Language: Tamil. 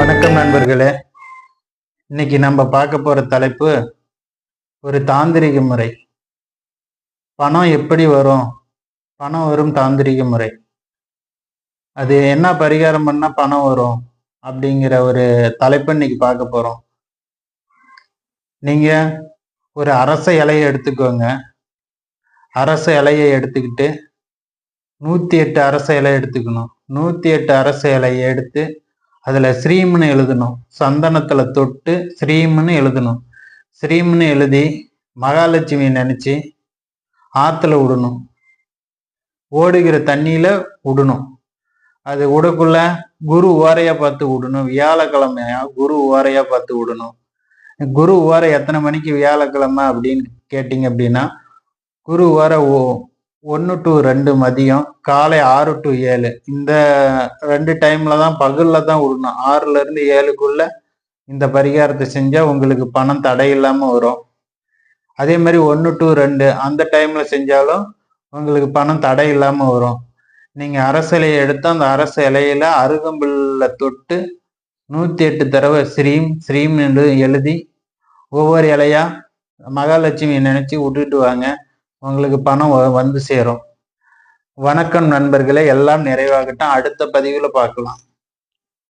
வணக்கம் நண்பர்களே. இன்னைக்கு நம்ம பார்க்க போற தலைப்பு ஒரு தாந்திரிக முறை. பணம் எப்படி வரும்? பணம் வரும் தாந்திரிக முறை. அது என்ன பரிகாரம் பண்ணா பணம் வரும்? அப்படிங்கிற ஒரு தலைப்பு இன்னைக்கு பார்க்க போறோம். நீங்க ஒரு அரச இலையை எடுத்துக்கோங்க. அரச இலையை எடுத்துக்கிட்டு நூத்தி எட்டு அரச இலை எடுத்துக்கணும். நூத்தி எட்டு அரச இலையை எடுத்து அதுல ஸ்ரீம்னு எழுதணும். சந்தனத்துல தொட்டு ஸ்ரீம்னு எழுதணும். ஸ்ரீம்னு எழுதி மகாலட்சுமி நினைச்சு ஆத்துல விடணும் ஓடுகிற தண்ணியில விடணும் அது விடக்குள்ள குரு ஓரையா பார்த்து விடணும் வியாழக்கிழமையா குரு ஓரையா பார்த்து விடணும் குரு ஓரை எத்தனை மணிக்கு வியாழக்கிழமை அப்படின்னு கேட்டிங்க அப்படின்னா குரு ஓரை ஒன்று டு ரெண்டு மதியம் காலை ஆறு டு ஏழு. இந்த ரெண்டு டைம்ல தான் பகல்ல தான் விடணும் ஆறுல இருந்து ஏழுக்குள்ள இந்த பரிகாரத்தை செஞ்சா உங்களுக்கு பணம் தடை இல்லாம வரும். அதே மாதிரி ஒன்று டு ரெண்டு அந்த டைம்ல செஞ்சாலும் உங்களுக்கு பணம் தடை இல்லாம வரும். நீங்க அரசு இலையை எடுத்து அந்த அரச இலையில அருகம்புல்ல தொட்டு நூத்தி எட்டு தடவை ஸ்ரீம் ஸ்ரீம் என்று எழுதி ஒவ்வொரு இலையா மகாலட்சுமி நினைச்சு விட்டுட்டு வாங்க. உங்களுக்கு பணம் வந்து சேரும். வணக்கம் நண்பர்களே எல்லாம் நிறைவாகட்டும். அடுத்த பதிவில் பார்க்கலாம்.